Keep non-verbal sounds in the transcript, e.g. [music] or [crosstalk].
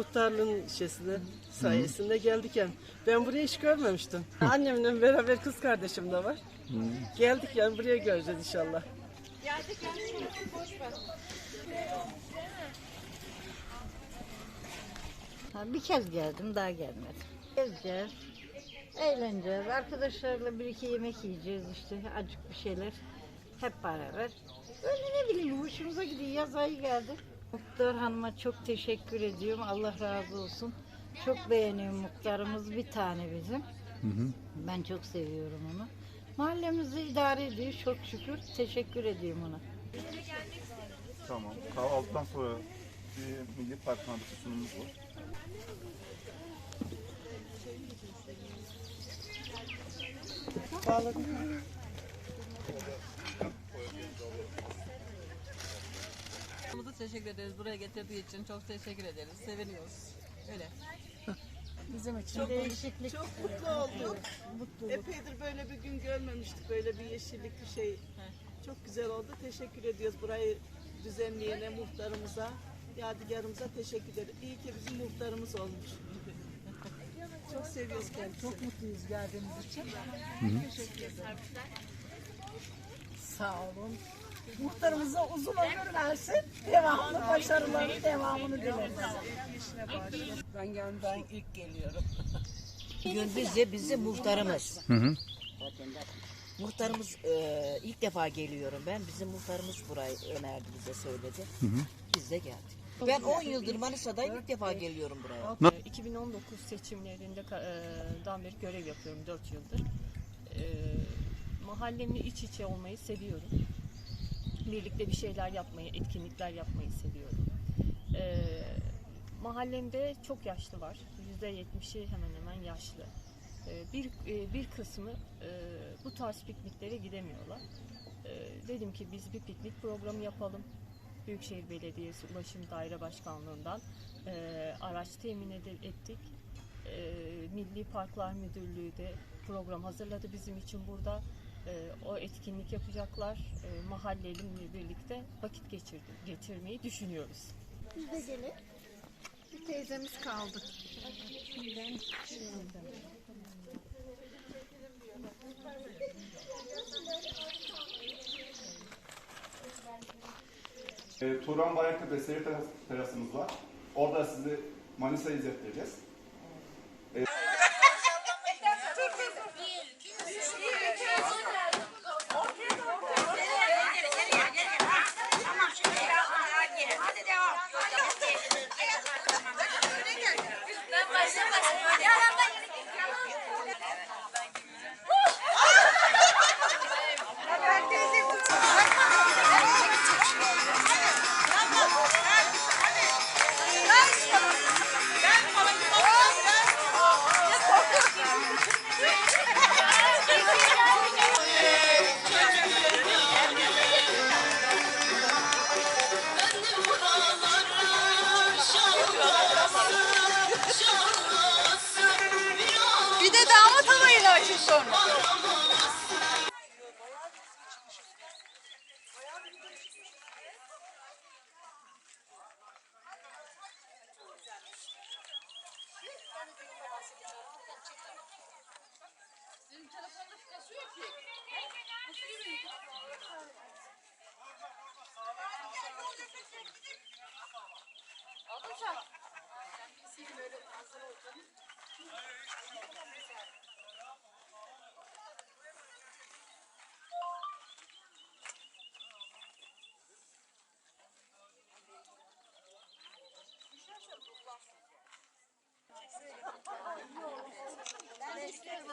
muhtarlığın şeysinde sayesinde geldik yani. Ben burayı hiç görmemiştim. Annemle beraber kız kardeşim de var. Geldik yani buraya göreceğiz inşallah. Ha, bir kez geldim daha gelmedim. Gezeceğiz, eğleneceğiz. Arkadaşlarla bir iki yemek yiyeceğiz işte acık bir şeyler. Hep beraber. Öyle ne bileyim hoşumuza gidiyor. Yaz ayı geldi. Muhtar Hanım'a çok teşekkür ediyorum. Allah razı olsun. Çok beğeniyorum muhtarımız bir tane bizim. Ben çok seviyorum onu. Mahallemizi idare ediyor çok şükür. Teşekkür ediyorum ona. Tamam. Kahvaltıdan sonra bir milli park mantısı sunumumuz var. Mutluluğumuza teşekkür ederiz. Buraya getirdiği için çok teşekkür ederiz. Seviniyoruz. Öyle. [laughs] Değişiklik. Çok mutlu olduk. Epeydir böyle bir gün görmemiştik. Böyle bir yeşillik bir şey. Çok güzel oldu. Teşekkür ediyoruz burayı düzenleyene, muhtarımıza, yadigarımıza teşekkür ederiz. İyi ki bizim muhtarımız olmuş. [laughs] Çok seviyoruz kendisini. Çok mutluyuz geldiğiniz için. Sağ olun. Muhtarımıza uzun ömür versin. Devamlı başarıları devamını dileriz. Ben geldim. ilk geliyorum. Gün bizi bizim muhtarımız. Muhtarımız e, ilk defa geliyorum ben. Bizim muhtarımız burayı önerdi bize söyledi. Biz de geldik. Ben 10 yıldır Manisa'dayım ilk defa geliyorum buraya. 2019 seçimlerinde e, dan beri görev yapıyorum 4 yıldır. E, Mahallemle iç içe olmayı seviyorum. Birlikte bir şeyler yapmayı, etkinlikler yapmayı seviyorum. E, Mahallemde çok yaşlı var. %70'i hemen hemen yaşlı. E, Bir, e, bir kısmı e, bu tarz pikniklere gidemiyorlar. E, Dedim ki biz bir piknik programı yapalım. Büyükşehir Belediyesi Ulaşım Daire Başkanlığı'ndan e, araç temin ettik. E, Milli Parklar Müdürlüğü de program hazırladı bizim için burada. E, o etkinlik yapacaklar. E, mahallelimle birlikte vakit geçirdi, geçirmeyi düşünüyoruz. Biz de gelin. Bir teyzemiz kaldı. E, Turan Bayraklı'da seyir teras, terasımız var. Orada sizi Manisa'yı izlettireceğiz. Bir Kaç yıl sonra? Senin telefonda fikası yok ki. Nasıl yürüyün? Aldın sen. Sen bilseydin öyle hazır olacağını. Ben istiyorum.